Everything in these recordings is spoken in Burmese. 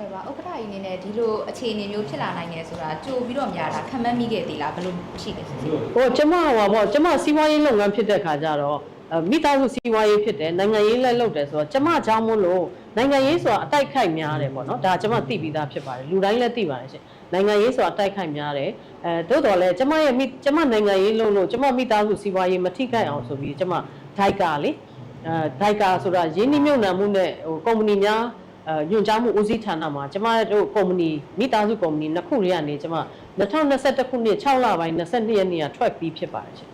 ကဲပါဥက္ကဋ္ဌကြီးအနေနဲ့ဒီလိုအခြေအနေမျိုးဖြစ်လာနိုင်တယ်ဆိုတာကြိုပြီးတော့များတာခံမှန်းမိခဲ့သေးလားဘယ်လိုရှိလဲဟိုကျမဟောပေါ့ကျမစီးပွားရေးလုပ်ငန်းဖြစ်တဲ့ခါကျတော့မိသားစုစီးပွားရေးဖြစ်တယ်နိုင်ငံရေးလည်းလုပ်တယ်ဆိုတော့ကျမကြောင်းမလို့နိုင်ငံရေးဆိုတာအတိုက်ခိုက်များတယ်ပေါ့နော်ဒါကျမသိပြီးသားဖြစ်ပါတယ်လူတိုင်းလည်းသိပါတယ်ရှင်နိုင်ငံရေးဆိုတာတိုက်ခိုက်များတယ်အဲသို့တော်လည်းကျမရဲ့မိကျမနိုင်ငံရေးလုပ်လို့ကျမမိသားစုစီးပွားရေးမထိခိုက်အောင်ဆိုပြီးကျမဒိုက်ကလေအဲဒိုက်ကဆိုတာရင်းနှီးမြှုပ်နှံမှုနဲ့ဟိုကုမ္ပဏီများ ညွှန်ကြားမှုဦးစီးဌာနမှာကျမတို့ကုမ္ပဏီမိသားစုကုမ္ပဏီနှစ်ခုတွေကနေကျမ2021ခုနှစ်6လပိုင်း22ရက်နေ့ကထွက်ပြီးဖြစ်ပါတယ်ရှင်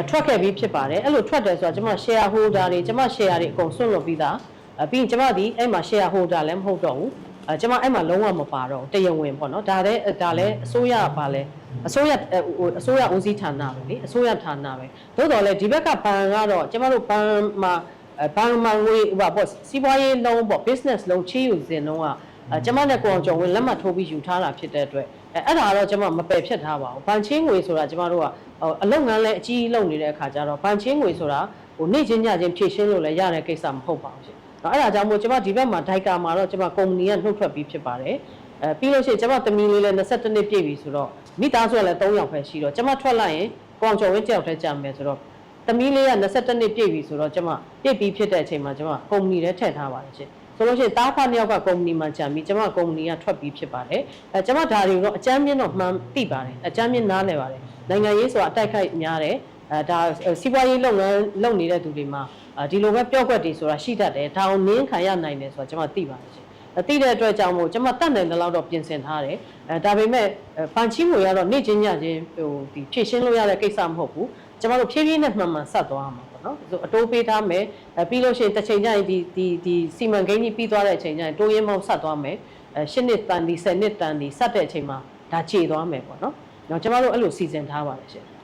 အထွက်ခဲ့ပြီးဖြစ်ပါတယ်အဲ့လိုထွက်တယ်ဆိုတော့ကျွန်မ share holder တွေကျွန်မ share တွေအကုန်ဆွတ်လွတ်ပြီးသားအပြီးရင်ကျွန်မဒီအဲ့မှာ share holder လည်းမဟုတ်တော့ဘူးအဲကျွန်မအဲ့မှာလုံးဝမပါတော့ဘူးတရားဝင်ပေါ့နော်ဒါလည်းဒါလည်းအစိုးရပါလဲအစိုးရအဲဟိုအစိုးရဦးစီးဌာနပဲလေအစိုးရဌာနပဲသို့တော်လည်းဒီဘက်ကဘဏ်ကတော့ကျွန်မတို့ဘဏ်မှာအဲ ဘဏ်မှာငွေဟိုပါပေါ့စီးပွားရေးလုံးပေါ့ business လုံးချေးယူစဉ်တော့ကအဲကျွန်မနဲ့ကိုအောင်ကျော်ဝင်လက်မှတ်ထိုးပြီးယူထားတာဖြစ်တဲ့အတွက်အဲအဲ့ဒါတော့ကျွန်မမပယ်ဖြတ်ထားပါဘူးဘဏ်ချင်းငွေဆိုတာကျွန်မတို့ကဟိုအလုပ်ငန်းလည်းအကြီးကြီးလုပ်နေတဲ့အခါကျတော့ဘဏ်ချင်းငွေဆိုတာဟိုနေ့ချင်းညချင်းဖြည့်ရှင်းလို့လည်းရတဲ့ကိစ္စမဟုတ်ပါဘူးရှင်။အဲ့ဒါကြောင့်မို့ကျွန်မဒီဘက်မှာဒိုက်ကာမှာတော့ကျွန်မကုမ္ပဏီကနှုတ်ထွက်ပြီးဖြစ်ပါတယ်။အဲပြီးလို့ရှိရင်ကျွန်မသမီးလေးလည်း22နှစ်ပြည့်ပြီဆိုတော့မိသားစုကလည်း3ယောက်ပဲရှိတော့ကျွန်မထွက်လိုက်ရင်ကောင်ကျော်ဝင်းတယောက်တည်းကြာမယ်ဆိုတော့ သမီးလေးက22နှစ်ပြည့်ပြီဆိုတော့ကျွန်မပြည့်ပြီးဖြစ်တဲ့အချိန်မှာကျွန်မကုမ္ပဏီထဲထည့်ထားပါတယ်ရှင်။ဆိုလို့ရှိရင်တားဖာနှစ်ယောက်ကကုမ္ပဏီမှာကြာပြီးကျွန်မကုမ္ပဏီကထွက်ပြီးဖြစ်ပါတယ်။အဲကျွန်မဒါတွေကိုတော့အကြမ်းမြင့်တော့မှန်သိပါတယ်။အကြမ်းမြင့်နားလည်ပါတယ်။နိုင်ငံရေးဆိုတာအတိုက်ခိုက်များတယ်။အဲဒါစီးပွားရေးလုပ်ငန်းလုပ်နေတဲ့သူတွေမှာဒီလိုပဲပြော့ကွက်တွေဆိုတာရှိတတ်တယ်။ဒါအောင်နင်းခံရနိုင်တယ်ဆိုတာကျွန်မသိပါတယ်ရှင်။အသိတဲ့အတွက်ကြောင့်မို့ကျွန်မတတ်နိုင်တဲ့လောက်တော့ပြင်ဆင်ထားတယ်။အဲဒါပေမဲ့ပန်ချင်းကိုရတော့နေ့ချင်းညချင်းဟိုဒီဖြည့်ရှင်းလို့ရတဲ့ကိစ္စမဟုတ်ဘူး။ ကျွန်တော်တို့ဖြည်းဖြည်းနဲ့မှန်မှန်ဆက်သွားမှာပေါ့နော်။ဆိုအတိုးပေးထားမယ်။အဲပြီးလို့ရှိရင်တစ်ချိန်ကျရင်ဒီဒီဒီစီမံကိန်းကြီးပြီးသွားတဲ့အချိန်ကျရင်တိုးရင်မောင်းဆက်သွားမယ်။အဲ၈နှစ်တန်ဒီ၁၀နှစ်တန်ဒီဆက်တဲ့အချိန်မှာဒါခြေသွားမယ်ပေါ့နော်။တော့ကျွန်တော်တို့အဲ့လိုစီစဉ်ထားပါတယ်ရှင်။